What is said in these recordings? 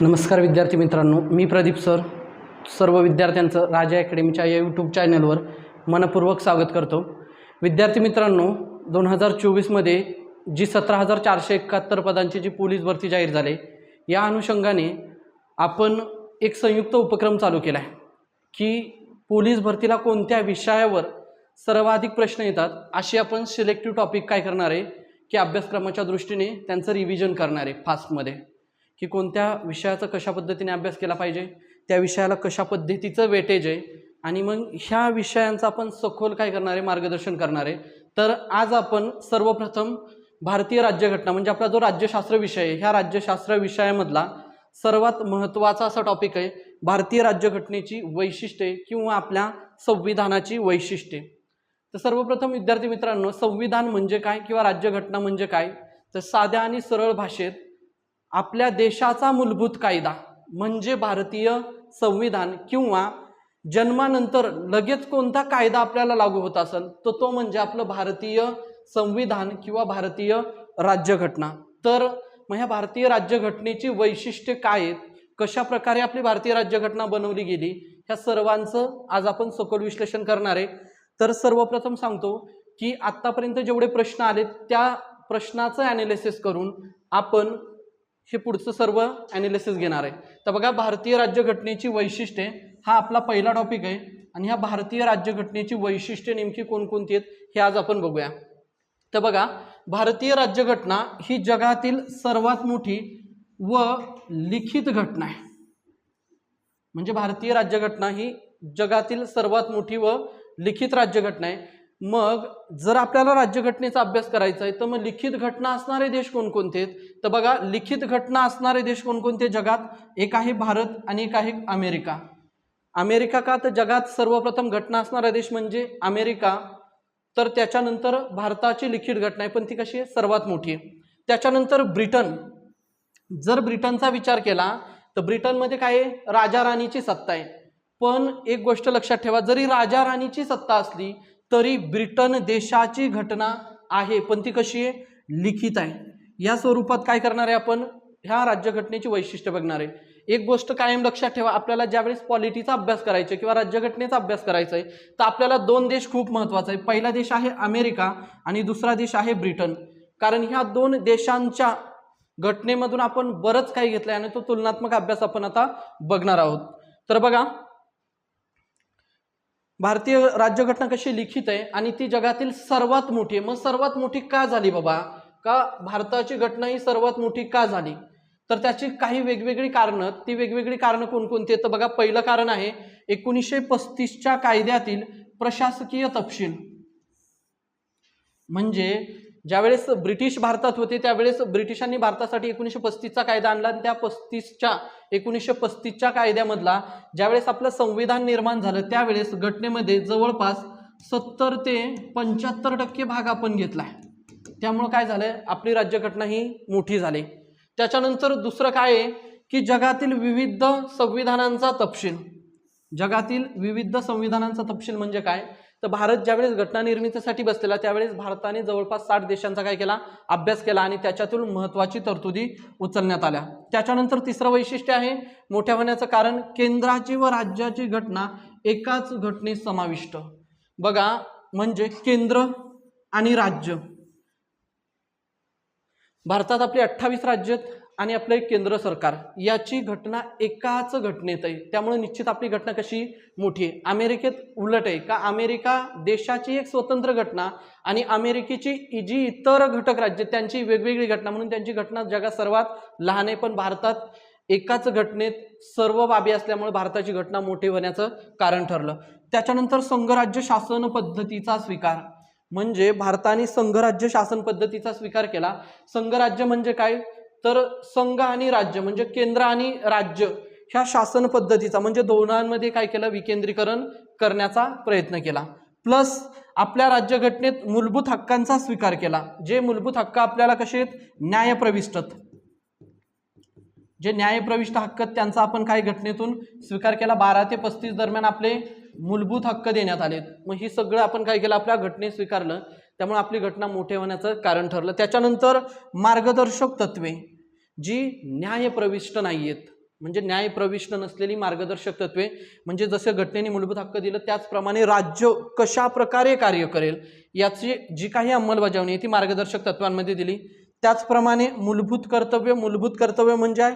नमस्कार विद्यार्थी मित्रांनो मी प्रदीप सर. सर्व विद्यार्थ्यांचं राजा अकॅडमीच्या या यूट्यूब चॅनलवर मनपूर्वक स्वागत करतो. विद्यार्थी मित्रांनो दोन हजार चोवीसमध्ये जी सतरा हजार चारशे एकाहत्तर पदांची जी पोलीस भरती जाहीर झाली या अनुषंगाने आपण एक संयुक्त उपक्रम चालू केला आहे की पोलीस भरतीला कोणत्या विषयावर सर्वाधिक प्रश्न येतात अशी आपण सिलेक्टिव्ह टॉपिक काय करणार आहे की अभ्यासक्रमाच्या दृष्टीने त्यांचं रिव्हिजन करणार आहे फास्टमध्ये की कोणत्या विषयाचा कशा पद्धतीने अभ्यास केला पाहिजे त्या विषयाला कशा पद्धतीचं वेटेज आहे आणि मग ह्या विषयांचं आपण सखोल काय करणार आहे मार्गदर्शन करणार. आहे तर आज आपण सर्वप्रथम भारतीय राज्यघटना म्हणजे आपला जो राज्यशास्त्र विषय आहे ह्या राज्यशास्त्र विषयामधला सर्वात महत्त्वाचा असा टॉपिक आहे भारतीय राज्यघटनेची वैशिष्ट्ये किंवा आपल्या संविधानाची वैशिष्ट्ये. तर सर्वप्रथम विद्यार्थी मित्रांनो संविधान म्हणजे काय किंवा राज्यघटना म्हणजे काय? तर साध्या आणि सरळ भाषेत आपल्या देशाचा मूलभूत कायदा म्हणजे भारतीय संविधान किंवा जन्मानंतर लगेच कोणता कायदा आपल्याला लागू होत असेल तर तो म्हणजे आपलं भारतीय संविधान किंवा भारतीय राज्यघटना. तर मग ह्या भारतीय राज्यघटनेची वैशिष्ट्ये काय आहेत? कशा प्रकारे आपली भारतीय राज्यघटना बनवली गेली? ह्या सर्वांचं आज आपण सखोल विश्लेषण करणार आहे. तर सर्वप्रथम सांगतो की आत्तापर्यंत जेवढे प्रश्न आलेत त्या प्रश्नाचं ॲनालिसिस करून आपण हे पुढचं सर्व ॲनालिसिस घेणार आहे. तर बघा भारतीय राज्यघटनेची वैशिष्ट्ये हा आपला पहिला टॉपिक आहे. आणि ह्या भारतीय राज्यघटनेची वैशिष्ट्ये नेमकी कोणकोणती आहेत हे आज आपण बघूया. तर बघा भारतीय राज्यघटना ही जगातील सर्वात मोठी व लिखित घटना आहे. म्हणजे भारतीय राज्यघटना ही जगातील सर्वात मोठी व लिखित राज्यघटना आहे. मग जर आपल्याला राज्यघटनेचा अभ्यास करायचा आहे तर मग लिखित घटना असणारे देश कोणकोणते आहेत? तर बघा लिखित घटना असणारे देश कोणकोणते जगात? एक आहे भारत आणि एक आहे अमेरिका. अमेरिका का? तर जगात सर्वप्रथम घटना असणारा देश म्हणजे अमेरिका. तर त्याच्यानंतर भारताची लिखित घटना आहे पण ती कशी आहे? सर्वात मोठी आहे. त्याच्यानंतर ब्रिटन. जर ब्रिटनचा विचार केला तर ब्रिटनमध्ये काय आहे? राजा राणीची सत्ता आहे. पण एक गोष्ट लक्षात ठेवा जरी राजा राणीची सत्ता असली तरी ब्रिटन देशाची घटना आहे. पण ती कशी आहे? लिखित आहे. या स्वरूपात काय करणार आहे आपण? ह्या राज्यघटनेची वैशिष्ट्य बघणार आहे. एक गोष्ट कायम लक्षात ठेवा. आपल्याला ज्यावेळेस पॉलिटीचा अभ्यास करायचा आहे किंवा राज्यघटनेचा अभ्यास करायचा आहे तर आपल्याला दोन देश खूप महत्त्वाचा आहे. पहिला देश आहे अमेरिका आणि दुसरा देश आहे ब्रिटन. कारण ह्या दोन देशांच्या घटनेमधून आपण बरंच काही घेतलं आहे आणि तो तुलनात्मक अभ्यास आपण आता बघणार आहोत. तर बघा भारतीय राज्यघटना कशी लिखित आहे आणि ती जगातील सर्वात मोठी आहे? मग सर्वात मोठी का झाली बाबा? का भारताची घटना ही सर्वात मोठी का झाली? तर त्याची काही वेगवेगळी कारणं ती वेगवेगळी कारणं कोणकोणती आहेत? तर बघा पहिलं कारण आहे एकोणीसशे पस्तीसच्या कायद्यातील प्रशासकीय तपशील. म्हणजे ज्यावेळेस ब्रिटिश भारतात होते त्यावेळेस ब्रिटिशांनी भारतासाठी एकोणीसशे पस्तीसचा कायदा आणला आणि त्या पस्तीसच्या एकोणीसशे पस्तीसच्या कायद्यामधला ज्यावेळेस आपलं संविधान निर्माण झालं त्यावेळेस घटनेमध्ये जवळपास सत्तर ते पंच्याहत्तर टक्के भाग आपण घेतला आहे. त्यामुळं काय झालं आपली राज्यघटना ही मोठी झाली. त्याच्यानंतर दुसरं काय आहे? की जगातील विविध संविधानांचा तपशील. जगातील विविध संविधानांचा तपशील म्हणजे काय? तर भारत ज्यावेळेस घटना निर्मितीसाठी बसलेला त्यावेळेस भारताने जवळपास साठ देशांचा काय केला? अभ्यास केला आणि त्याच्यातून महत्त्वाची तरतुदी उचलण्यात आल्या. त्याच्यानंतर तिसरं वैशिष्ट्य आहे मोठ्या होण्याचं कारण केंद्राची व राज्याची घटना एकाच घटनेत समाविष्ट. बघा म्हणजे केंद्र आणि राज्य. भारतात आपली अठ्ठावीस राज्य आहेत. आणि आपलं एक केंद्र सरकार याची घटना एकाच घटनेत आहे. त्यामुळे निश्चित आपली घटना कशी मोठी आहे? अमेरिकेत उलट आहे का? अमेरिका देशाची एक स्वतंत्र घटना आणि अमेरिकेची जी इतर घटक राज्य त्यांची वेगवेगळी घटना म्हणून त्यांची घटना जगात सर्वात लहान आहे. पण भारतात एकाच घटनेत सर्व बाबी असल्यामुळे भारताची घटना मोठी होण्याचं कारण ठरलं. त्याच्यानंतर संघराज्य शासन पद्धतीचा स्वीकार. म्हणजे भारताने संघराज्य शासन पद्धतीचा स्वीकार केला. संघराज्य म्हणजे काय? तर संघ आणि राज्य म्हणजे केंद्र आणि राज्य ह्या शासन पद्धतीचा म्हणजे दोघांमध्ये काय केलं? विकेंद्रीकरण करण्याचा प्रयत्न केला. प्लस आपल्या राज्यघटनेत मूलभूत हक्कांचा स्वीकार केला. जे मूलभूत हक्क आपल्याला कसे आहेत? न्यायप्रविष्टत. जे न्यायप्रविष्ट हक्क आहेत, त्यांचा आपण काय घटनेतून स्वीकार केला? बारा ते पस्तीस दरम्यान आपले मूलभूत हक्क देण्यात आलेत. मग ही सगळं आपण काय केलं? आपल्या घटनेत स्वीकारलं. त्यामुळे आपली घटना मोठे होण्याचं कारण ठरलं. त्याच्यानंतर मार्गदर्शक तत्वे जी न्यायप्रविष्ट नाही आहेत म्हणजे न्यायप्रविष्ट नसलेली मार्गदर्शक तत्वे म्हणजे जसं घटनेने मूलभूत हक्क दिलं त्याचप्रमाणे राज्य कशा प्रकारे कार्य करेल याची जी काही अंमलबजावणी आहे ती मार्गदर्शक तत्वांमध्ये दिली. त्याचप्रमाणे मूलभूत कर्तव्य मूलभूत कर्तव्य म्हणजे आहे,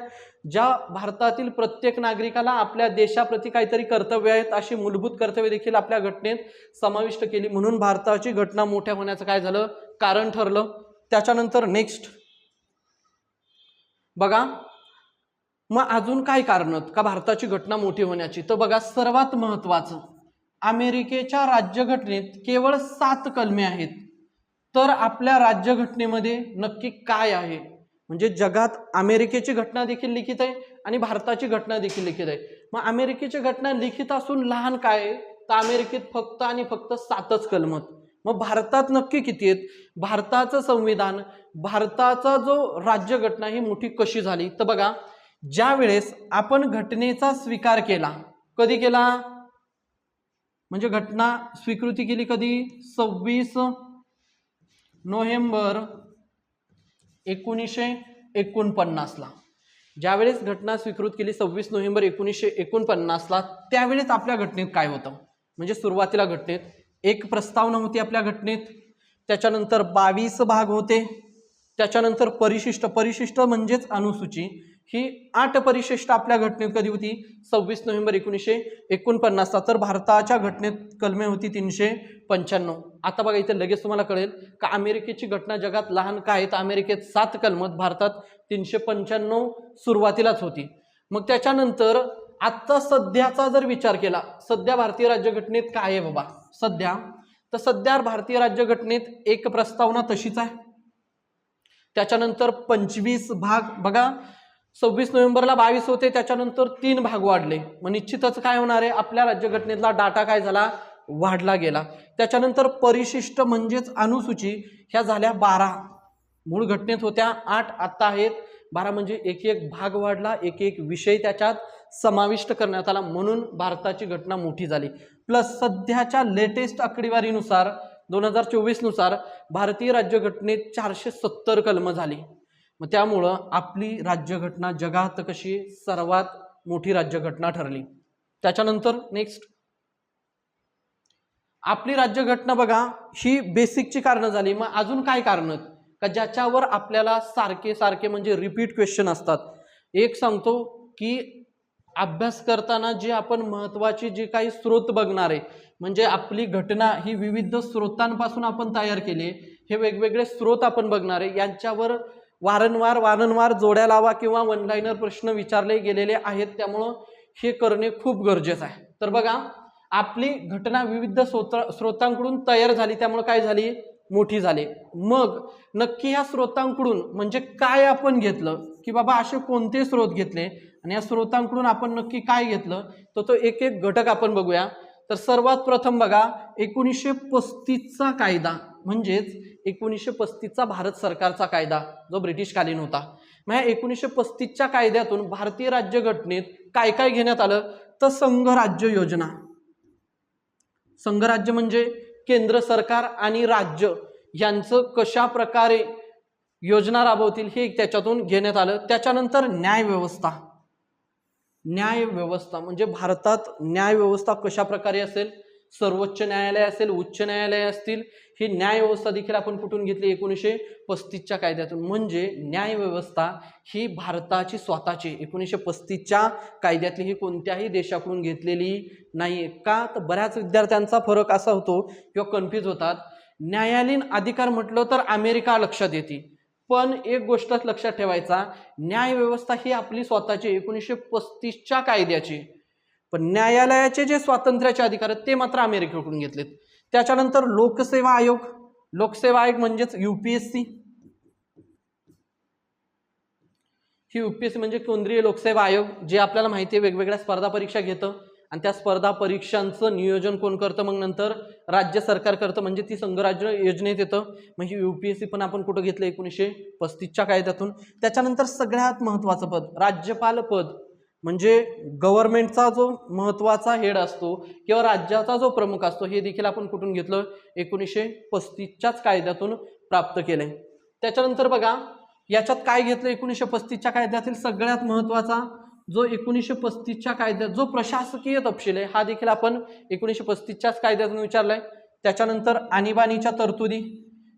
ज्या भारतातील प्रत्येक नागरिकाला आपल्या देशाप्रती काहीतरी कर्तव्य आहेत अशी मूलभूत कर्तव्य देखील आपल्या घटनेत समाविष्ट केली. म्हणून भारताची घटना मोठ्या होण्याचं काय झालं? कारण ठरलं. त्याच्यानंतर नेक्स्ट बघा मग अजून काय कारण का भारताची घटना मोठी होण्याची? तर बघा सर्वात महत्वाचं अमेरिकेच्या राज्यघटनेत केवळ सात कलमे आहेत. तर आपल्या राज्यघटनेमध्ये नक्की काय आहे? म्हणजे जगात अमेरिकेची घटना देखील लिखित आहे आणि भारताची घटना देखील लिखित आहे. मग अमेरिकेची घटना लिखित असून लहान काय आहे? तर अमेरिकेत फक्त आणि फक्त सातच कलमत मग भारतात नक्की किती आहेत? भारताचं संविधान भारताचा जो राज्यघटना ही मोठी कशी झाली? तर बघा ज्या वेळेस आपण घटनेचा स्वीकार केला कधी केला? म्हणजे घटना स्वीकृती केली कधी? सव्वीस नोव्हेंबर एकोणीसशे एकोणपन्नासला. ज्यावेळेस घटना स्वीकृत केली सव्वीस नोव्हेंबर एकोणीसशे एकोणपन्नासला त्यावेळेस आपल्या घटनेत काय होतं? म्हणजे सुरुवातीला घटनेत एक प्रस्तावना होती आपल्या घटनेत. त्याच्यानंतर बावीस भाग होते. त्याच्यानंतर परिशिष्ट परिशिष्ट म्हणजेच अनुसूची. ही आठ परिशिष्ट आपल्या घटनेत कधी होती? सव्वीस नोव्हेंबर एकोणीसशे एकोणपन्नासला तर भारताच्या घटनेत कलमे होती तीनशे पंच्याण्णव. आता बघा इथे लगेच तुम्हाला कळेल का अमेरिकेची घटना जगात लहान काय आहे? तर अमेरिकेत सात कलमत भारतात तीनशे पंच्याण्णव सुरुवातीलाच होती. मग त्याच्यानंतर आत्ता सध्याचा जर विचार केला सध्या भारतीय राज्यघटनेत काय आहे बाबा? सध्या? तर सध्या भारतीय राज्यघटनेत एक प्रस्तावना तशीच आहे. त्याच्यानंतर पंचवीस भाग बघा सव्वीस नोव्हेंबरला बावीस होते त्याच्यानंतर तीन भाग वाढले. मग निश्चितच काय होणार आहे? आपल्या राज्यघटनेतला डाटा काय झाला? वाढला गेला. त्याच्यानंतर परिशिष्ट म्हणजेच अनुसूची ह्या झाल्या बारा. मूळ घटनेत होत्या आठ आत्ता आहेत. बारा म्हणजे एक एक भाग वाढला एक एक विषय त्याच्यात समाविष्ट करण्यात आला. म्हणून भारताची घटना मोठी झाली. प्लस सध्याच्या लेटेस्ट आकडेवारीनुसार दोन हजार चोवीसनुसार भारतीय राज्यघटनेत चारशे सत्तर कलमं झाली. मग त्यामुळं आपली राज्यघटना जगात कशी सर्वात मोठी राज्यघटना ठरली? त्याच्यानंतर नेक्स्ट आपली राज्यघटना बघा ही बेसिकची कारणं झाली. मग अजून काय कारणं आहेत? का ज्याच्यावर आपल्याला सारखे सारखे म्हणजे रिपीट क्वेश्चन असतात. एक सांगतो की अभ्यास करताना जे आपण महत्त्वाची जे काही स्रोत बघणार आहे म्हणजे आपली घटना ही विविध स्रोतांपासून आपण तयार केली हे वेगवेगळे स्रोत आपण बघणार आहे यांच्यावर वारंवार वारंवार जोड्या लावा किंवा वन लाईनर प्रश्न विचारले गेलेले आहेत. त्यामुळं हे करणे खूप गरजेचं आहे. तर बघा आपली घटना विविध स्रोत स्रोतांकडून तयार झाली. त्यामुळे काय झाली? मोठी झाली. मग नक्की ह्या स्रोतांकडून म्हणजे काय आपण घेतलं? की बाबा असे कोणते स्रोत घेतले? आणि या स्रोतांकडून आपण नक्की काय घेतलं? तर तो एक एक घटक आपण बघूया. तर सर्वात प्रथम बघा एकोणीसशे पस्तीसचा कायदा. म्हणजेच एकोणीसशे पस्तीसचा भारत सरकारचा कायदा जो ब्रिटिशकालीन होता. मग ह्या एकोणीसशे पस्तीसच्या कायद्यातून भारतीय राज्यघटनेत काय काय घेण्यात आलं? तर संघराज्य योजना. संघराज्य म्हणजे केंद्र सरकार आणि राज्य यांचं कशा प्रकारे योजना राबवतील हे त्याच्यातून घेण्यात आलं. त्याच्यानंतर न्यायव्यवस्था न्यायव्यवस्था न्याय व्यवस्था म्हणजे भारतात न्याय व्यवस्था कशा प्रकारे असेल? सर्वोच्च न्यायालय असेल उच्च न्यायालय असतील ही न्याय व्यवस्था देखील आपण कुठून घेतली? एकोणीसशे पस्तीसच्या कायद्यातून. म्हणजे न्याय व्यवस्था ही भारताची स्वतःची एकोणीसशे पस्तीसच्या कायद्यातली ही कोणत्याही देशाकडून घेतलेली नाही का? तर बऱ्याच विद्यार्थ्यांचा फरक असा होतो किंवा कन्फ्यूज होतात. न्यायालयीन अधिकार म्हटलं तर अमेरिका लक्षात येते. पण एक गोष्टच लक्षात ठेवायचा न्याय व्यवस्था ही आपली स्वतःची एकोणीसशे पस्तीसच्या कायद्याची. पण न्यायालयाचे जे स्वातंत्र्याचे अधिकार आहेत ते मात्र अमेरिकेकडून घेतलेत. त्याच्यानंतर लोकसेवा आयोग. लोकसेवा आयोग म्हणजेच युपीएससी ही युपीएससी म्हणजे केंद्रीय लोकसेवा आयोग जे आपल्याला माहिती आहे वेगवेगळ्या स्पर्धा परीक्षा घेतं. आणि त्या स्पर्धा परीक्षांचं नियोजन कोण करतं? मग नंतर राज्य सरकार करतं म्हणजे ती संघराज्य योजनेत येतं. मग ही सी पण आपण कुठं घेतलं? एकोणीसशे पस्तीसच्या कायद्यातून त्याच्यानंतर सगळ्यात महत्त्वाचं पद राज्यपाल पद. म्हणजे गव्हर्नमेंटचा जो महत्त्वाचा हेड असतो किंवा राज्याचा जो प्रमुख असतो हे देखील आपण कुठून घेतलं? एकोणीसशे पस्तीसच्याच कायद्यातून प्राप्त केलंय. त्याच्यानंतर बघा याच्यात काय घेतलं एकोणीसशे पस्तीसच्या कायद्यातील सगळ्यात महत्त्वाचा जो एकोणीसशे पस्तीसच्या कायद्यात जो प्रशासकीय तपशील आहे हा देखील आपण एकोणीसशे पस्तीसच्याच कायद्यातून विचारलाय. त्याच्यानंतर आणीबाणीच्या तरतुदी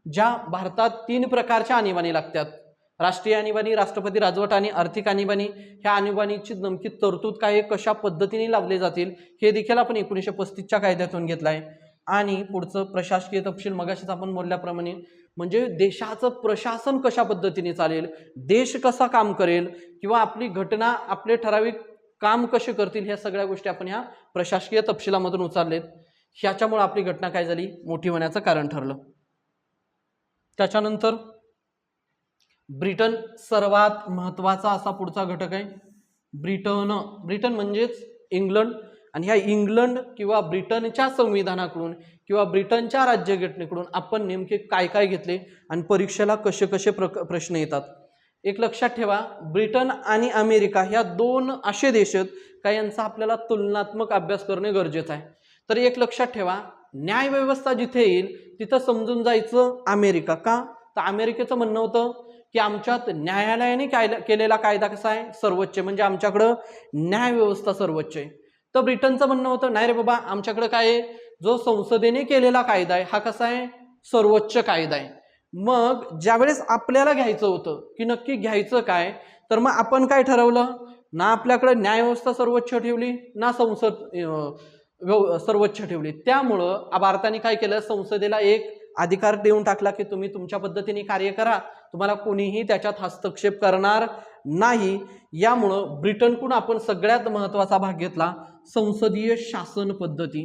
ज्या भारतात तीन प्रकारच्या आणीबाणी लागतात. राष्ट्रीय आणीबाणी राष्ट्रपती राजवट आणि आर्थिक आणीबाणी ह्या आणीबाणीची नमकी तरतूद काय कशा पद्धतीने लावले जातील हे देखील आपण एकोणीसशे पस्तीसच्या कायद्यातून घेतलं आहे आणि पुढचं प्रशासकीय तपशील मगाशीच आपण बोलल्याप्रमाणे म्हणजे देशाचं प्रशासन कशा पद्धतीने चालेल देश कसा काम करेल किंवा आपली घटना आपले ठराविक काम कसे करतील ह्या सगळ्या गोष्टी आपण ह्या प्रशासकीय तपशिलामधून उचललेत. ह्याच्यामुळे आपली घटना काय झाली? मोठी होण्याचं कारण ठरलं. त्याच्यानंतर ब्रिटन सर्वात महत्त्वाचा असा पुढचा घटक आहे. ब्रिटन ब्रिटन म्हणजेच इंग्लंड. आणि ह्या इंग्लंड किंवा ब्रिटनच्या संविधानाकडून किंवा ब्रिटनच्या राज्यघटनेकडून आपण नेमके काय काय घेतले आणि परीक्षेला कसे कसे प्र प्रश्न येतात. एक लक्षात ठेवा ब्रिटन आणि अमेरिका ह्या दोन असे देश आहेत का यांचा आपल्याला तुलनात्मक अभ्यास करणे गरजेचं आहे. तर एक लक्षात ठेवा न्यायव्यवस्था जिथे येईल तिथं समजून जायचं अमेरिका का? तर अमेरिकेचं म्हणणं होतं की आमच्यात न्यायालयाने कायदा केलेला कायदा कसा आहे? सर्वोच्च. म्हणजे आमच्याकडं न्यायव्यवस्था सर्वोच्च आहे. तर ब्रिटनचं म्हणणं होतं नाही रे बाबा आमच्याकडं काय आहे? जो संसदेने केलेला कायदा आहे हा कसा आहे? सर्वोच्च कायदा आहे. मग ज्यावेळेस आपल्याला घ्यायचं होतं की नक्की घ्यायचं काय तर मग आपण काय ठरवलं? ना आपल्याकडे न्यायव्यवस्था सर्वोच्च ठेवली ना संसद व्यव- सर्वोच्च ठेवली. त्यामुळं भारताने काय केलं? संसदेला एक अधिकार देऊन टाकला की तुम्ही तुमच्या पद्धतीने कार्य करा. तुम्हाला कोणीही त्याच्यात हस्तक्षेप करणार नाही. यामुळं ब्रिटनकडून आपण सगळ्यात महत्त्वाचा भाग घेतला संसदीय शासन पद्धती.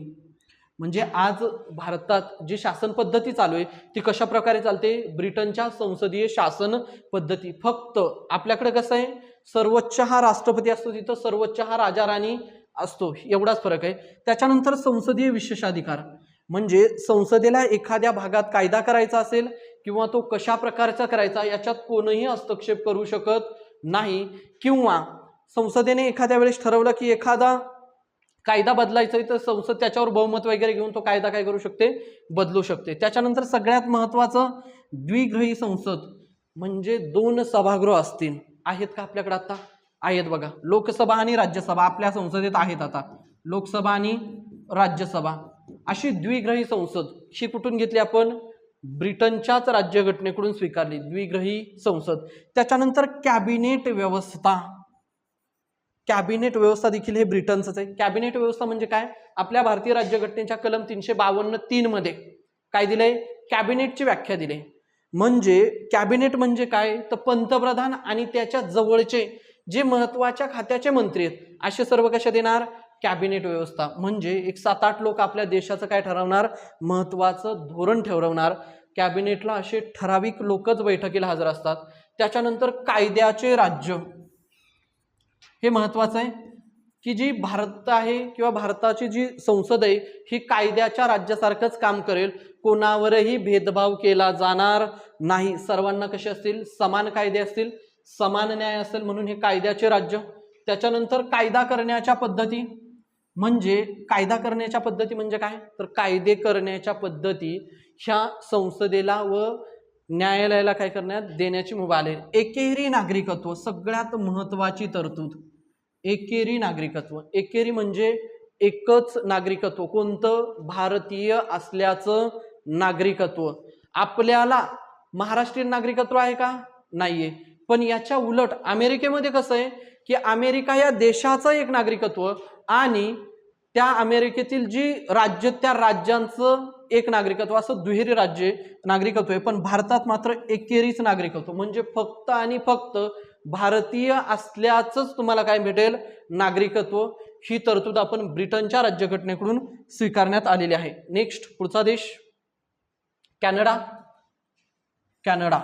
म्हणजे आज भारतात जी शासन पद्धती चालू आहे ती कशा प्रकारे चालते? ब्रिटनच्या संसदीय शासन पद्धती. फक्त आपल्याकडे कसं आहे? सर्वोच्च हा राष्ट्रपती असतो तिथं सर्वोच्च हा राजा राणी असतो. एवढाच फरक आहे. त्याच्यानंतर संसदीय विशेषाधिकार. म्हणजे संसदेला एखाद्या भागात कायदा करायचा असेल किंवा तो कशा प्रकारचा करायचा याच्यात कोणीही हस्तक्षेप करू शकत नाही. किंवा संसदेने एखाद्या वेळेस ठरवलं की एखादा कायदा बदलायचा आहे तर संसद त्याच्यावर बहुमत वगैरे घेऊन तो कायदा काय करू शकते? बदलू शकते. त्याच्यानंतर सगळ्यात महत्त्वाचं द्विग्रही संसद म्हणजे दोन सभागृह असतील. आहेत का आपल्याकडे आता? आहेत बघा. लोकसभा आणि राज्यसभा आपल्या संसदेत आहेत आता. लोकसभा आणि राज्यसभा. अशी द्विग्रही संसद. ही कुठून घेतली आपण? ब्रिटनच्याच राज्यघटनेकडून स्वीकारली. द्विग्रही संसद. त्याच्यानंतर कॅबिनेट व्यवस्था. कॅबिनेट व्यवस्था देखील हे ब्रिटनचंच आहे. कॅबिनेट व्यवस्था म्हणजे काय? आपल्या भारतीय राज्यघटनेच्या कलम तीनशे बावन्न तीनमध्ये काय दिलंय? कॅबिनेटची व्याख्या दिली म्हणजे कॅबिनेट म्हणजे काय? तर पंतप्रधान आणि त्याच्या जवळचे जे महत्त्वाच्या खात्याचे मंत्री आहेत असे सर्व कशात येणार? कॅबिनेट व्यवस्था. म्हणजे एक सात आठ लोक आपल्या देशाचं काय ठरवणार? महत्त्वाचं धोरण ठरवणार. कॅबिनेटला असे ठराविक लोकच बैठकीला हजर असतात. त्याच्यानंतर कायद्याचे राज्य. हे महत्त्वाचं आहे की जी भारत आहे किंवा भारताची जी संसद आहे ही कायद्याच्या राज्यासारखंच काम करेल. कोणावरही भेदभाव केला जाणार नाही. सर्वांना कसे असतील? समान कायदे असतील? समान न्याय असेल म्हणून हे कायद्याचे राज्य. त्याच्यानंतर कायदा करण्याच्या पद्धती. म्हणजे कायदा करण्याच्या पद्धती म्हणजे काय? तर कायदे करण्याच्या पद्धती ह्या संसदेला व न्यायालयाला काय करण्यात? देण्याची मुभा आले एकेरी नागरिकत्व सगळ्यात महत्त्वाची तरतूद. एकेरी नागरिकत्व. एकेरी म्हणजे एकच नागरिकत्व. कोणतं? भारतीय असल्याचं नागरिकत्व. आपल्याला महाराष्ट्रीयन नागरिकत्व आहे का? नाहीये. पण याच्या उलट अमेरिकेमध्ये कसं आहे? की अमेरिका या देशाचं एक नागरिकत्व आणि त्या अमेरिकेतील जी राज्य त्या राज्यांचं एक नागरिकत्व असं दुहेरी राज्य नागरिकत्व आहे. पण भारतात मात्र एकेरीच नागरिकत्व. म्हणजे फक्त आणि फक्त भारतीय असल्याचंच तुम्हाला काय भेटेल? नागरिकत्व. ही तरतूद आपण ब्रिटनच्या राज्यघटनेकडून स्वीकारण्यात आलेली आहे. नेक्स्ट पुढचा देश. कॅनडा. कॅनडा.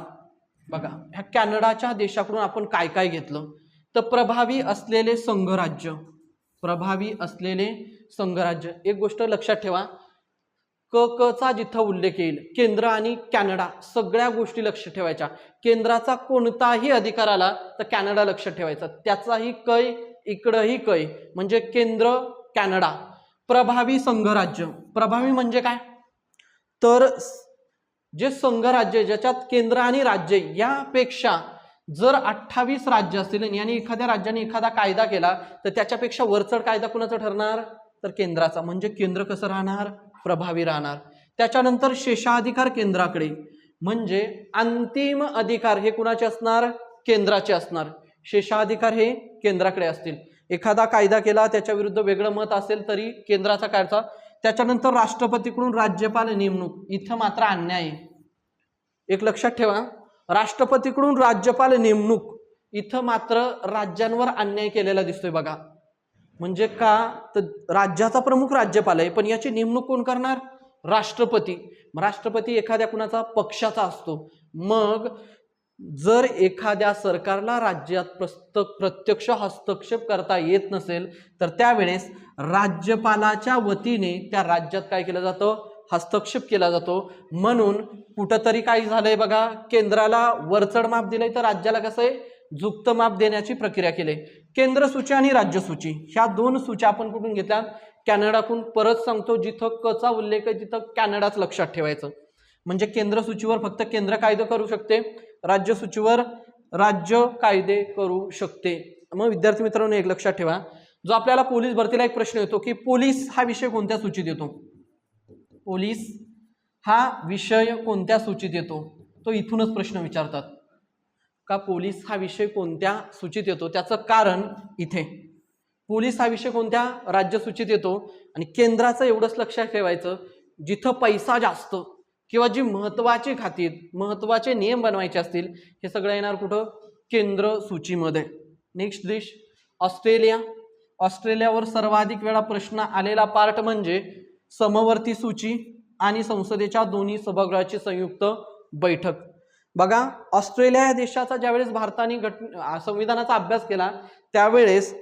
बघा ह्या कॅनडाच्या देशाकडून आपण काय काय घेतलं? तर प्रभावी असलेले संघराज्य. प्रभावी असलेले संघराज्य. एक गोष्ट लक्षात ठेवा. क क चा जिथं उल्लेख येईल केंद्र आणि कॅनडा सगळ्या गोष्टी लक्ष ठेवायच्या. केंद्राचा कोणताही अधिकार आला तर कॅनडा लक्ष ठेवायचा. त्याचाही कै इकडंही कै म्हणजे केंद्र कॅनडा. प्रभावी संघराज्य. प्रभावी म्हणजे काय? तर जे संघराज्य ज्याच्यात केंद्र आणि राज्य यापेक्षा जर अठ्ठावीस राज्य असतील आणि एखाद्या राज्याने एखादा कायदा केला तर त्याच्यापेक्षा वरचढ कायदा कुणाचा ठरणार? तर केंद्राचा. म्हणजे केंद्र कसं राहणार? प्रभावी राहणार. त्याच्यानंतर शेषाधिकार केंद्राकडे. म्हणजे अंतिम अधिकार हे कुणाचे असणार? केंद्राचे असणार. शेषाधिकार हे केंद्राकडे असतील. एखादा कायदा केला त्याच्या विरुद्ध वेगळं मत असेल तरी केंद्राचा कायदा त्याच्यानंतर राष्ट्रपतीकडून राज्यपाल नेमणूक. इथं मात्र अन्याय. आहे एक लक्षात ठेवा. राष्ट्रपतीकडून राज्यपाल नेमणूक. इथं मात्र राज्यांवर अन्याय केलेला दिसतोय बघा. म्हणजे का? तर राज्याचा प्रमुख राज्यपाल आहे पण याची नेमणूक कोण करणार? राष्ट्रपती. राष्ट्रपती एखाद्या कुणाचा पक्षाचा असतो. मग जर एखाद्या सरकारला राज्यात प्रस्त प्रत्यक्ष हस्तक्षेप करता येत नसेल तर त्यावेळेस राज्यपालाच्या वतीने त्या राज्यात काय केलं जातं? हस्तक्षेप केला जातो. म्हणून कुठंतरी काय झालंय बघा केंद्राला वरचढ माप दिलंय तर राज्याला कसं आहे? जुक्त माप देण्याची प्रक्रिया केली केंद्र सूची आणि राज्य सूची ह्या दोन सूच्या आपण कुठून घेतल्या? कॅनडाकडून परत सांगतो जिथं कचा उल्लेख आहे तिथं कॅनडाच लक्षात ठेवायचं. म्हणजे केंद्र सूचीवर फक्त केंद्र कायदे करू शकते राज्य सूचीवर राज्य कायदे करू शकते. मग विद्यार्थी मित्रांनो एक लक्षात ठेवा. जो आपल्याला पोलीस भरतीला एक प्रश्न येतो की पोलीस हा विषय कोणत्या सूचीत येतो? पोलीस हा विषय कोणत्या सूचीत येतो? तो इथूनच प्रश्न विचारतात. का पोलीस हा विषय कोणत्या सूचीत येतो? त्याचं कारण इथे. पोलीस हा विषय कोणत्या राज्य सूचीत येतो? आणि केंद्राचं एवढंच लक्षात ठेवायचं जिथं पैसा जास्त किंवा जी महत्त्वाची खाती महत्त्वाचे नियम बनवायचे असतील हे सगळं येणार कुठं? केंद्र सूचीमध्ये. नेक्स्ट देश ऑस्ट्रेलिया. ऑस्ट्रेलियावर सर्वाधिक वेळा प्रश्न आलेला पार्ट म्हणजे समवर्ती सूची आणि संसदेच्या दोन्ही सभागृहाची संयुक्त बैठक. बघा ऑस्ट्रेलिया या देशाचा ज्यावेळेस भारताने घट संविधानाचा अभ्यास केला त्यावेळेस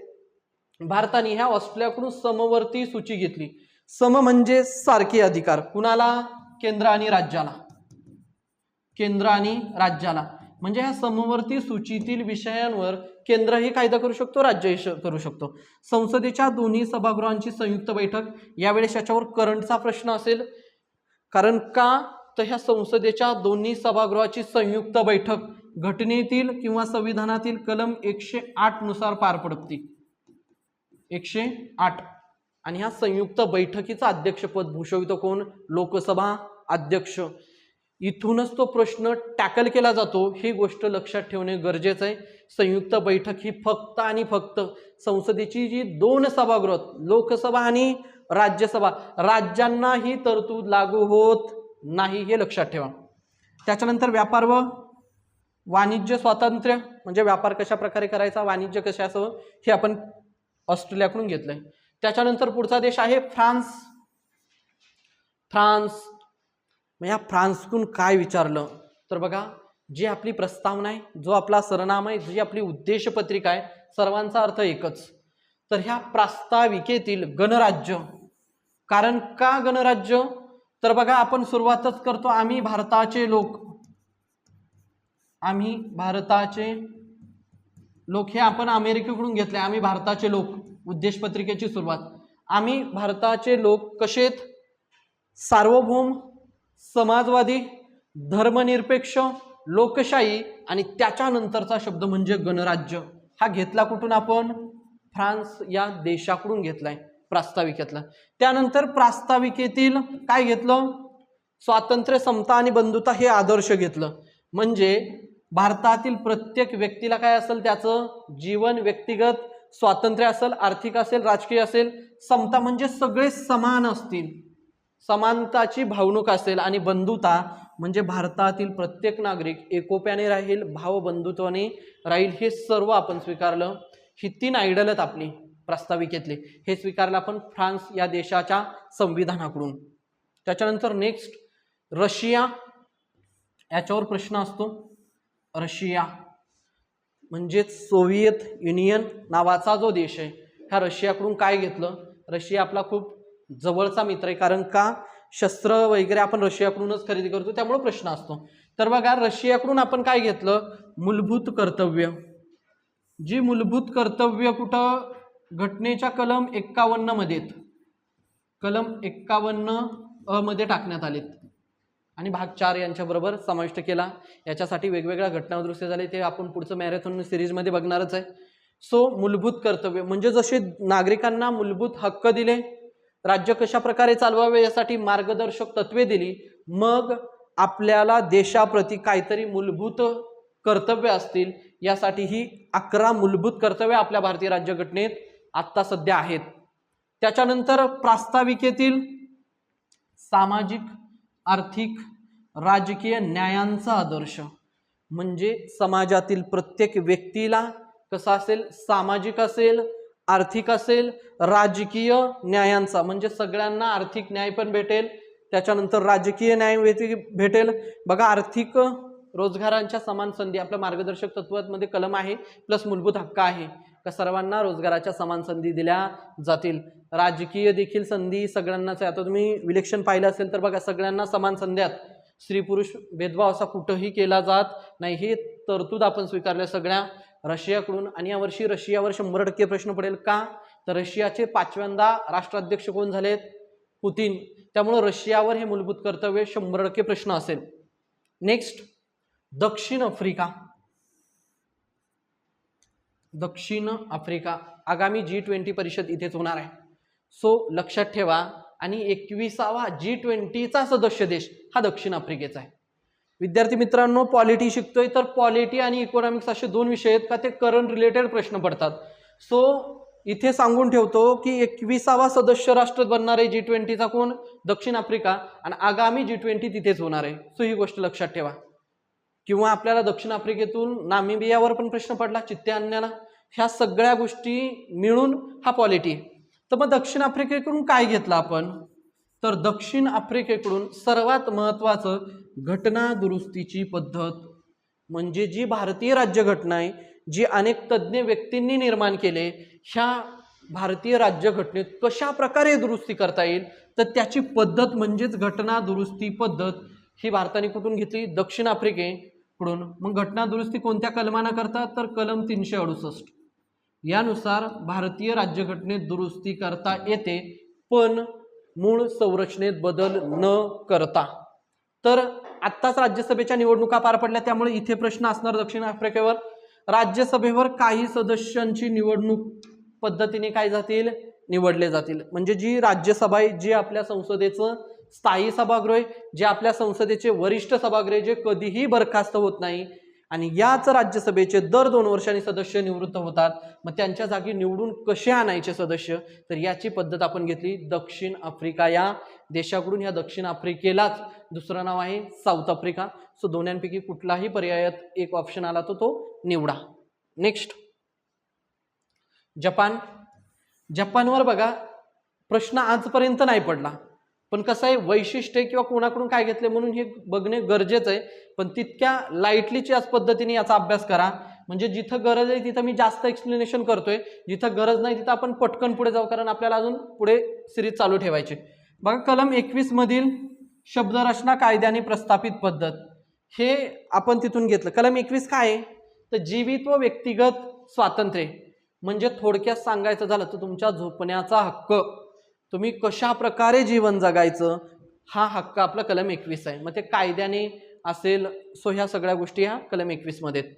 भारताने ह्या ऑस्ट्रेलियाकडून समवर्ती सूची घेतली. सम म्हणजे सारखे अधिकार. कुणाला? केंद्र आणि राज्याला. केंद्र आणि राज्याला. म्हणजे ह्या समवर्ती सूचीतील विषयांवर केंद्रही कायदा करू शकतो राज्यही करू शकतो. संसदेच्या दोन्ही सभागृहांची संयुक्त बैठक यावेळेस याच्यावर करंटचा प्रश्न असेल. कारण का? तर ह्या संसदेच्या दोन्ही सभागृहाची संयुक्त बैठक घटनेतील किंवा संविधानातील कलम एकशे आठनुसार पार पडते. एकशे आठ. आणि ह्या संयुक्त बैठकीचं अध्यक्षपद भूषवितो कोण? लोकसभा अध्यक्ष. इथूनच तो प्रश्न टॅकल केला जातो. ही गोष्ट लक्षात ठेवणे गरजेचं आहे. संयुक्त बैठक ही फक्त आणि फक्त संसदेची जी दोन सभागृह लोकसभा आणि राज्यसभा राज्यांना ही तरतूद लागू होत नाही हे लक्षात ठेवा. त्याच्यानंतर व्यापार व वाणिज्य स्वातंत्र्य म्हणजे व्यापार कशा प्रकारे करायचा वाणिज्य कशाचं हे आपण ऑस्ट्रेलियाकडून घेतलं आहे त्याच्यानंतर पुढचा देश आहे फ्रान्स. फ्रान्स मग या फ्रान्सकडून काय विचारलं? तर बघा जी आपली प्रस्तावना आहे जो आपला सरनामा आहे जी आपली उद्देशपत्रिका आहे सर्वांचा अर्थ एकच. तर ह्या प्रास्ताविकेतील गणराज्य कारण का गणराज्य? तर बघा आपण सुरुवातच करतो आम्ही भारताचे लोक. आम्ही भारताचे लोक हे आपण अमेरिकेकडून घेतले आम्ही भारताचे लोक उद्देशपत्रिकेची सुरुवात. आम्ही भारताचे लोक कसेत सार्वभौम समाजवादी धर्मनिरपेक्ष लोकशाही आणि त्याच्यानंतरचा शब्द म्हणजे गणराज्य. हा घेतला कुठून आपण? फ्रान्स या देशाकडून घेतलाय प्रास्ताविकेतला. त्यानंतर प्रास्ताविकेतील काय घेतलं? स्वातंत्र्य समता आणि बंधुता हे आदर्श घेतलं. म्हणजे भारतातील प्रत्येक व्यक्तीला काय असेल त्याचं? जीवन व्यक्तिगत स्वातंत्र्य असेल आर्थिक असेल राजकीय असेल समता म्हणजे सगळे समान असतील. समानताची भावणूक असेल आणि बंधुता म्हणजे भारतातील प्रत्येक नागरिक एकोप्याने राहील भावबंधुत्वाने राहील हे सर्व आपण स्वीकारलं. ही तीन आयडलत आपली प्रास्ताविकेतले. हे स्वीकारलं आपण फ्रान्स या देशाच्या संविधानाकडून. त्याच्यानंतर नेक्स्ट रशिया. याच्यावर प्रश्न असतो. रशिया म्हणजेच सोव्हिएत युनियन नावाचा जो देश आहे ह्या रशियाकडून काय घेतलं? रशिया आपला खूप जवळचा मित्र आहे. कारण का? शस्त्र वगैरे आपण रशियाकडूनच खरेदी करतो त्यामुळे प्रश्न असतो. तर बघा रशियाकडून आपण काय घेतलं? मूलभूत कर्तव्य. जी मूलभूत कर्तव्य कुठं? घटनेच्या कलम एक्कावन्नमध्ये कलम एक्कावन्न अ मध्ये टाकण्यात आलेत. आणि भाग चार यांच्याबरोबर समाविष्ट केला. याच्यासाठी वेगवेगळ्या घटनादृश्य झाले ते आपण पुढचं मॅरेथॉन सिरीजमध्ये बघणारच आहे. सो मूलभूत कर्तव्य. म्हणजे जसे नागरिकांना मूलभूत हक्क दिले राज्य कशा प्रकारे चालवावे यासाठी मार्गदर्शक तत्वे दिली मग आपल्याला देशाप्रती काहीतरी मूलभूत कर्तव्य असतील यासाठी ही अकरा मूलभूत कर्तव्य आपल्या भारतीय राज्यघटनेत आत्ता सध्या आहेत. त्याच्यानंतर प्रास्ताविकेतील सामाजिक आर्थिक राजकीय न्यायांचा आदर्श म्हणजे समाजातील प्रत्येक व्यक्तीला कसा असेल सामाजिक असेल आर्थिक असेल राजकीय न्यायांचा म्हणजे सगळ्यांना आर्थिक न्याय पण भेटेल त्याच्यानंतर राजकीय न्याय भेटेल. बघा आर्थिक रोजगारांच्या समान संधी आपल्या मार्गदर्शक तत्वामध्ये कलम आहे प्लस मूलभूत हक्क आहे का सर्वांना रोजगाराच्या समान संधी दिल्या जातील. राजकीय देखील संधी सगळ्यांनाच आहे. आता तुम्ही विलेक्शन पाहिलं असेल तर बघा सगळ्यांना समान संध्यात स्त्री पुरुष भेदभाव असा कुठंही केला जात नाही. हे तरतूद आपण स्वीकारल्या सगळ्या. रशियाकडून आणि यावर्षी रशियावर शंभर टक्के प्रश्न पडेल का? तर रशियाचे पाचव्यांदा राष्ट्राध्यक्ष कोण झालेत? पुतीन. त्यामुळं रशियावर हे मूलभूत कर्तव्य शंभर टक्के प्रश्न असेल. नेक्स्ट दक्षिण आफ्रिका. दक्षिण आफ्रिका आगामी जी ट्वेंटी परिषद इथेच होणार आहे. सो लक्षात ठेवा आणि एकविसावा जी ट्वेंटीचा सदस्य देश हा दक्षिण आफ्रिकेचा आहे. विद्यार्थी मित्रांनो पॉलिटी शिकतोय तर पॉलिटी आणि इकॉनॉमिक्स असे दोन विषय आहेत का? ते करंट रिलेटेड प्रश्न पडतात. सो इथे सांगून ठेवतो की एकविसावा सदस्य राष्ट्र बनणार आहे जी ट्वेंटीचा कोण? दक्षिण आफ्रिका. आणि आगामी जी ट्वेंटी तिथेच होणार आहे. सो ही गोष्ट लक्षात ठेवा. किंवा आपल्याला दक्षिण आफ्रिकेतून नामिबियावर पण प्रश्न पडला चित्ते आणण्याला ह्या सगळ्या गोष्टी मिळून हा पॉलिटी तर मग दक्षिण आफ्रिकेकडून काय घेतलं आपण? तर दक्षिण आफ्रिकेकडून सर्वात महत्त्वाचं घटना दुरुस्तीची पद्धत म्हणजे जी भारतीय राज्यघटना आहे जी अनेक तज्ज्ञ व्यक्तींनी निर्माण केले ह्या भारतीय राज्यघटनेत कशा प्रकारे दुरुस्ती करता येईल तर त्याची पद्धत म्हणजेच घटना दुरुस्ती पद्धत ही भारताने कुठून घेतली? दक्षिण आफ्रिकेकडून. मग घटना दुरुस्ती कोणत्या कलमानं करतात? तर कलम तीनशे अडुसष्ट. यानुसार भारतीय राज्यघटनेत दुरुस्ती करता येते पण मूळ संरचनेत बदल न करता. तर आत्ताच राज्यसभेच्या निवडणुका पार पडल्या त्यामुळे इथे प्रश्न असणार दक्षिण आफ्रिकेवर. राज्यसभेवर काही सदस्यांची निवडणूक पद्धतीने काय जातील? निवडले जातील. म्हणजे जी राज्यसभा आहे जी आपल्या संसदेचं स्थायी सभागृह आहे जे आपल्या संसदेचे वरिष्ठ सभागृह जे कधीही बरखास्त होत नाही आणि याच राज्यसभेचे दर दोन वर्षांनी सदस्य निवृत्त होतात. मग त्यांच्या जागी निवडून कसे आणायचे सदस्य? तर याची पद्धत आपण घेतली. दक्षिण आफ्रिका या देशाकडून या दक्षिण आफ्रिकेलाच. दुसरं नाव आहे साऊथ आफ्रिका. सो दोन्यांपैकी कुठलाही पर्यायात एक ऑप्शन आला तर तो निवडा. Next Japan. जपानवर बघा प्रश्न आजपर्यंत नाही पडला. पण कसं आहे वैशिष्ट्य किंवा कोणाकडून काय घेतले म्हणून हे बघणे गरजेचं आहे. पण तितक्या लाईटलीची याच पद्धतीने याचा अभ्यास करा. म्हणजे जिथं गरज आहे तिथं मी जास्त एक्सप्लेनेशन करतोय. जिथं गरज नाही तिथं आपण पटकन पुढे जाऊ कारण आपल्याला अजून पुढे सिरीज चालू ठेवायची. बघा कलम एकवीसमधील शब्दरचना कायद्याने प्रस्थापित पद्धत. हे आपण तिथून घेतलं. कलम एकवीस काय आहे? तर जीवित व व्यक्तिगत स्वातंत्र्य. म्हणजे थोडक्यात सांगायचं झालं तर तुमच्या झोपण्याचा हक्क. तुम्ही कशा प्रकारे जीवन जगायचं हा हक्क आपला कलम एकवीस आहे. मग ते कायद्याने असेल सो ह्या सगळ्या गोष्टी ह्या कलम एकवीसमध्ये आहेत.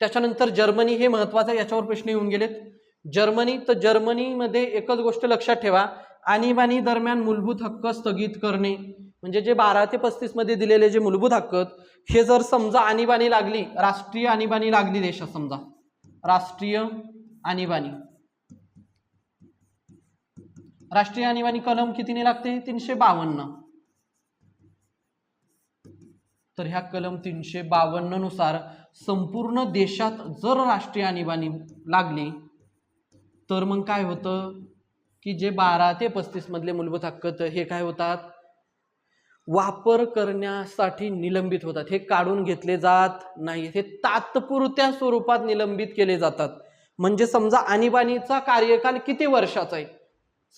त्याच्यानंतर जर्मनी हे महत्वाचं आहे याच्यावर प्रश्न येऊन गेलेत. जर्मनी तर जर्मनीमध्ये एकच गोष्ट लक्षात ठेवा आणीबाणी दरम्यान मूलभूत हक्क स्थगित करणे. म्हणजे जे बारा ते पस्तीसमध्ये दिलेले जे मूलभूत हक्क हे जर समजा आणीबाणी लागली राष्ट्रीय आणीबाणी लागली देशात समजा. राष्ट्रीय आणीबाणी. राष्ट्रीय आणीबाणी कलम कितीने लागते? तीनशे बावन्न. तर ह्या कलम तीनशे बावन्ननुसार संपूर्ण देशात जर राष्ट्रीय आणीबाणी लागली तर मग काय होतं? की जे बारा ते पस्तीस मधले मूलभूत हक्क हे काय होतात? वापर करण्यासाठी निलंबित होतात. हे काढून घेतले जात नाही. हे तात्पुरत्या स्वरूपात निलंबित केले जातात. म्हणजे समजा आणीबाणीचा कार्यकाल किती वर्षाचा आहे?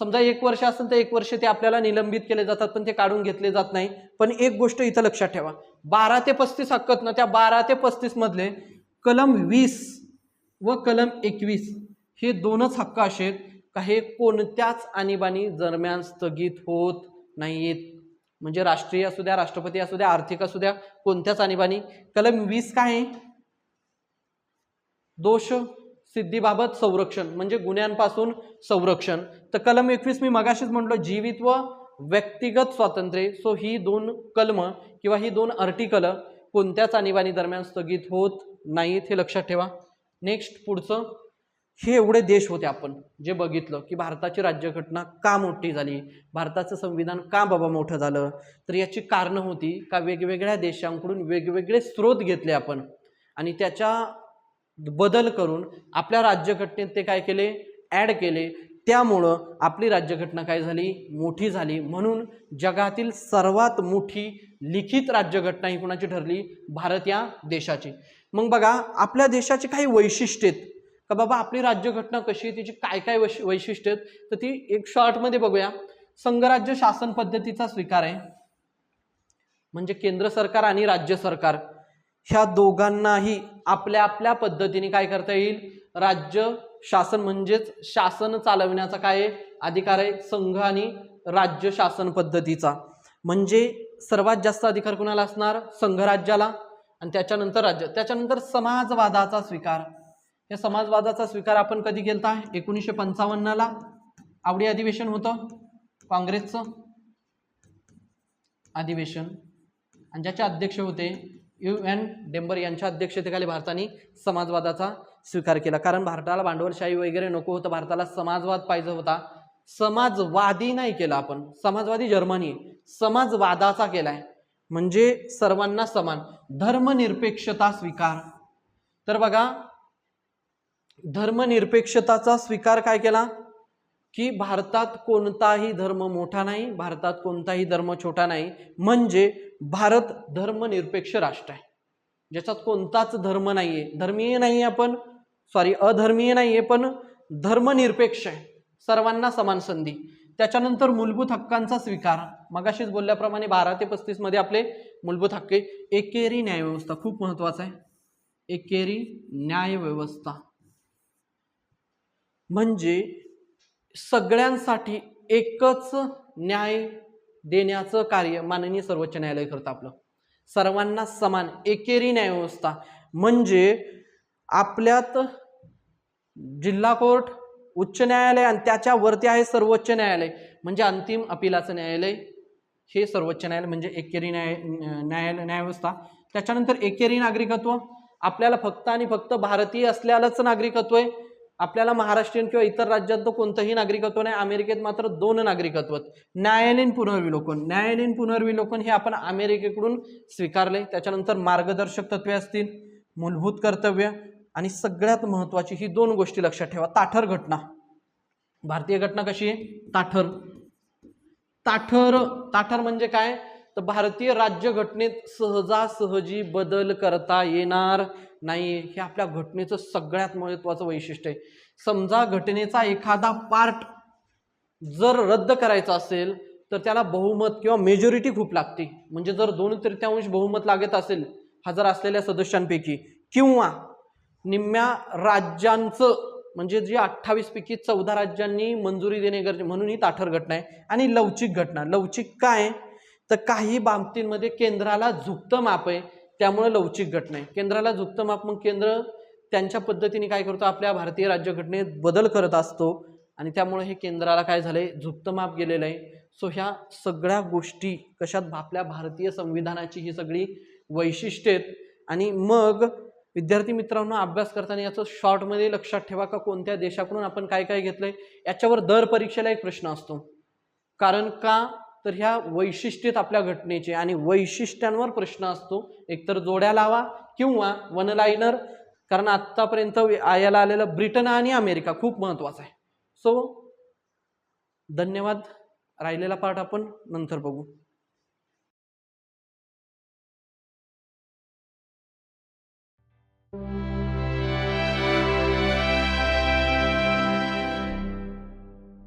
समजा एक वर्ष असेल तर एक वर्ष ते आपल्याला निलंबित केले जातात पण ते काढून घेतले जात नाही. पण एक गोष्ट इथं लक्षात ठेवा. बारा ते पस्तीस हक्कत ना त्या बारा ते पस्तीस मधले कलम वीस व कलम एकवीस हे दोनच हक्क असे आहेत का हे कोणत्याच आणीबाणी दरम्यान स्थगित होत नाहीत. म्हणजे राष्ट्रीय असू द्या राष्ट्रपती असू द्या आर्थिक असू द्या कोणत्याच आणीबाणी. कलम वीस काय आहे? दोष सिद्धीबाबत संरक्षण म्हणजे गुन्ह्यांपासून संरक्षण. तर कलम एकवीस मी मगाशीच म्हटलं जीवित व व्यक्तिगत स्वातंत्र्य. सो ही दोन कलम किंवा ही दोन आर्टिकल कोणत्याच आणीबाणी दरम्यान स्थगित होत नाहीत हे लक्षात ठेवा. नेक्स्ट पुढचं. हे एवढे देश होते आपण जे बघितलं की भारताची राज्यघटना का मोठी झाली? भारताचं संविधान का बाबा मोठं झालं? तर याची कारणं होती का वेगवेगळ्या देशांकडून वेगवेगळे स्रोत घेतले आपण? आणि त्याच्या बदल करून आपल्या राज्यघटनेत ते काय केले? ॲड केले. त्यामुळं आपली राज्यघटना काय झाली? मोठी झाली. म्हणून जगातील सर्वात मोठी लिखित राज्यघटना ही कुणाची ठरली? भारत या देशाची. मग बघा आपल्या देशाची काही वैशिष्ट्य आहेत. का बाबा आपली राज्यघटना कशी आहे? तिची काय काय वैश वैशिष्ट्य आहेत? तर ती एक शॉर्टमध्ये बघूया. संघराज्य शासन पद्धतीचा स्वीकार आहे. म्हणजे केंद्र सरकार आणि राज्य सरकार. ह्या दोघांनाही आपल्या आपल्या पद्धतीने काय करता येईल? राज्य शासन म्हणजेच शासन चालविण्याचा काय अधिकार आहे संघ आणि राज्य शासन पद्धतीचा. म्हणजे सर्वात जास्त अधिकार कुणाला असणार? संघराज्याला आणि त्याच्यानंतर राज्य. त्याच्यानंतर समाजवादाचा स्वीकार. या समाजवादाचा स्वीकार आपण कधी केलता? एकोणीसशे पंचावन्नला. आवडी अधिवेशन होतं. काँग्रेसचं अधिवेशन. आणि ज्याचे अध्यक्ष होते यू एन डेंबर यांच्या अध्यक्षतेखाली भारताने समाजवादाचा स्वीकार केला. कारण भारताला भांडवलशाही वगैरे नको होतं. भारताला समाजवाद पाहिजे होता. समाजवादी नाही केला आपण. समाजवादी जर्मनी समाजवादाचा केलाय. म्हणजे सर्वांना समान. धर्मनिरपेक्षता स्वीकार. तर बघा धर्मनिरपेक्षताचा स्वीकार काय केला? की भारतात कोणताही धर्म मोठा नाही भारतात कोणताही धर्म छोटा नाही. म्हणजे भारत धर्मनिरपेक्ष राष्ट्र आहे. ज्याच्यात कोणताच धर्म नाही आहे धर्मीय नाही आहे आपण. सॉरी अधर्मीय नाही आहे पण धर्मनिरपेक्ष आहे. सर्वांना समान संधी. त्याच्यानंतर मूलभूत हक्कांचा स्वीकार. मगाशीच बोलल्याप्रमाणे बारा ते पस्तीसमध्ये आपले मूलभूत हक्क. एकेरी न्यायव्यवस्था खूप महत्त्वाचा आहे. एकेरी न्यायव्यवस्था म्हणजे सगळ्यांसाठी एकच न्याय देण्याचं कार्य माननीय सर्वोच्च न्यायालय करतं आपलं. सर्वांना समान एकेरी न्यायव्यवस्था. म्हणजे आपल्यात जिल्हा कोर्ट उच्च न्यायालय आणि त्याच्यावरती आहे सर्वोच्च न्यायालय. म्हणजे अंतिम अपिलाचं न्यायालय. हे सर्वोच्च न्यायालय म्हणजे एकेरी न्याय न्यायालय न्यायव्यवस्था. त्याच्यानंतर एकेरी नागरिकत्व. आपल्याला फक्त आणि फक्त भारतीय असल्यालाच नागरिकत्व आहे. आपल्याला महाराष्ट्रीयन किंवा इतर राज्यात तर कोणतंही नागरिकत्व नाही. अमेरिकेत मात्र दोन नागरिकत्व न्यायालयीन पुनर्विलोकन. न्यायालयीन पुनर्विलोकन हे आपण अमेरिकेकडून स्वीकारले. त्याच्यानंतर मार्गदर्शक तत्वे असतील मूलभूत कर्तव्य आणि सगळ्यात महत्त्वाची ही दोन गोष्टी लक्षात ठेवा. ताठर घटना. भारतीय घटना कशी आहे? ताठर. ताठर ताठर म्हणजे काय? तर भारतीय राज्यघटनेत सहजासहजी बदल करता येणार नाही हे आपल्या घटनेचं सगळ्यात महत्त्वाचं वैशिष्ट्य आहे. समजा घटनेचा एखादा पार्ट जर रद्द करायचा असेल तर त्याला बहुमत किंवा मेजॉरिटी खूप लागते. म्हणजे जर दोन तृतीयांश बहुमत लागत असेल हजर असलेल्या सदस्यांपैकी किंवा निम्म्या राज्यांचं म्हणजे जी अठ्ठावीसपैकी चौदा राज्यांनी मंजुरी देणे गरजे म्हणून ही ताठर घटना आहे. आणि लवचिक घटना लवचिक काय? तर काही बाबतींमध्ये केंद्राला झुकतं माप आहे. त्यामुळं लवचिक घटना आहे केंद्राला झुकतं माप मग केंद्र त्यांच्या पद्धतीने काय करतो? आपल्या भारतीय राज्यघटनेत बदल करत असतो. आणि त्यामुळे हे केंद्राला काय झालंय? झुकतं माप गेलेलं आहे. सो ह्या सगळ्या गोष्टी कशात? आपल्या भारतीय संविधानाची ही सगळी वैशिष्ट्ये आहेत. आणि मग विद्यार्थी मित्रांनो अभ्यास करताना याचं शॉर्टमध्ये लक्षात ठेवा का? कोणत्या देशाकडून आपण काय काय घेतलं आहे याच्यावर दर परीक्षेला एक प्रश्न असतो. कारण का? तर ह्या वैशिष्ट्यत आपल्या घटनेचे आणि वैशिष्ट्यांवर प्रश्न असतो. एकतर जोड्या लावा किंवा वनलायनर कारण आत्तापर्यंत याला आलेलं ब्रिटन आणि अमेरिका खूप महत्त्वाचा आहे. सो धन्यवाद. राहिलेला पार्ट आपण नंतर बघू.